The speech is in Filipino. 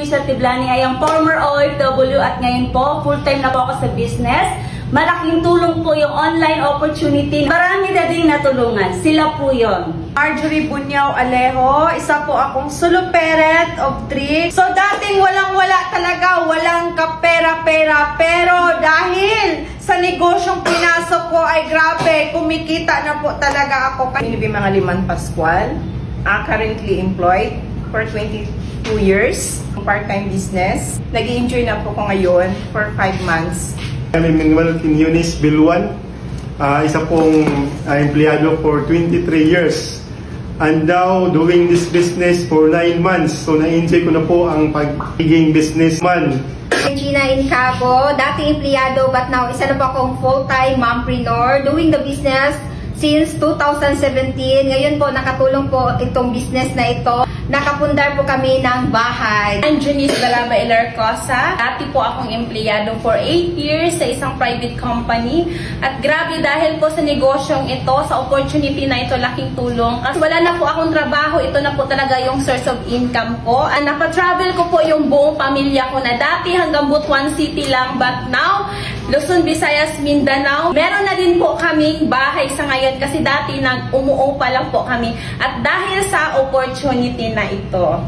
Luisa Tiblani ay ang former OFW at ngayon po full-time na po ako sa business. Malaking tulong po yung online opportunity. Marami na din natulungan. Sila po yon. Marjorie Bunyaw Alejo, isa po akong solo parent of three. So dating walang-wala talaga, walang kapera-pera. Pero dahil sa negosyong pinasok ko ay grabe, kumikita na po talaga ako. Pinibi mga liman Pascual, uh, currently employed for 22 years, part-time business. nag enjoy na po ko ngayon for 5 months. I'm Emmanuel Quiñones Biluan, Ah, isa pong ah, empleyado for 23 years. And now doing this business for 9 months. So na-enjoy ko na po ang pagiging businessman. Gina Incabo, dating empleyado but now isa na po akong full-time mompreneur doing the business since 2017. Ngayon po nakatulong po itong business na ito. Nakapundar po kami ng bahay. I'm Junice Galaba Ilarcosa. Dati po akong empleyado for 8 years sa isang private company. At grabe dahil po sa negosyong ito, sa opportunity na ito, laking tulong. Kasi wala na po akong trabaho, ito na po talaga yung source of income ko. At napatravel ko po yung buong pamilya ko na dati hanggang Butuan City lang. But now, Luzon, Visayas, Mindanao. Meron na din po kaming bahay sa ngayon kasi dati nag umuo pa lang po kami. At dahil sa opportunity na ito,